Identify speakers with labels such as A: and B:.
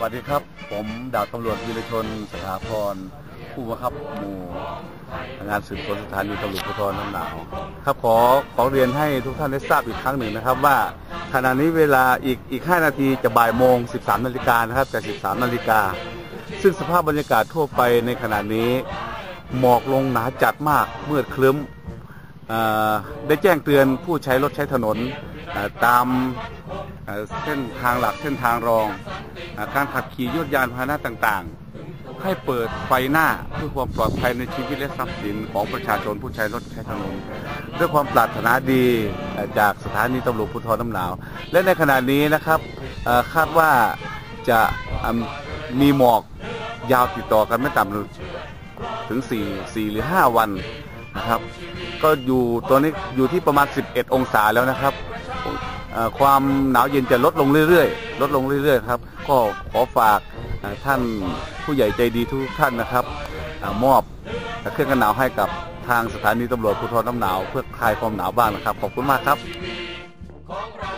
A: วัสดีครับ ผมดาบตำรวจวีรชนสถาพร ผู้บังคับหมู่งานสืบสวนสถานีตำรวจภูธรน้ำหนาวครับขอขอเรียนให้ทุกท่านได้ทราบอีกครั้งหนึ่งนะครับ ว่าขณะนี้เวลาอีกอีก 5 นาทีจะบ่ายโมง 13 นาฬิกานะครับแต่ 13 นาฬิกา ซึ่งสภาพบรรยากาศทั่วไปในขณะนี้ หมอกลงหนาจัดมากมืดครึ้ม ได้แจ้งเตือนผู้ใช้รถใช้ถนนตามเส้นทางหลักเส้นทางรองอการขับขี่ยวดยานพาหนะต่างๆ ให้เปิดไฟหน้าเพื่อความปลอดภัยในชีวิตและทรัพย์สินของประชาชนผู้ใช้รถใช้ถนนด้วยความปรารถนาดีจากสถานีตำรวจภูธรน้ำหนาว และในขณะนี้นะครับคาดว่าจะมมีหมอกยาวติดต่อกันไม่ต่ำถึง 4 4 หรือ 5 วัน นะครับ ก็อยู่ตัวนี้อยู่ที่ประมาณ 11 องศาแล้วนะครับความหนาวเย็นจะลดลงเรื่อยๆ ลดลงเรื่อยๆครับ ก็ขอฝากท่านผู้ใหญ่ใจดีทุกท่านนะครับอมอบเครื่องกันหนาวให้กับทางสถานีตำรวจภูธรน้ำหนาว เพื่อคลายความหนาวบ้างนะครับ ขอบคุณมากครับ
B: ของเรา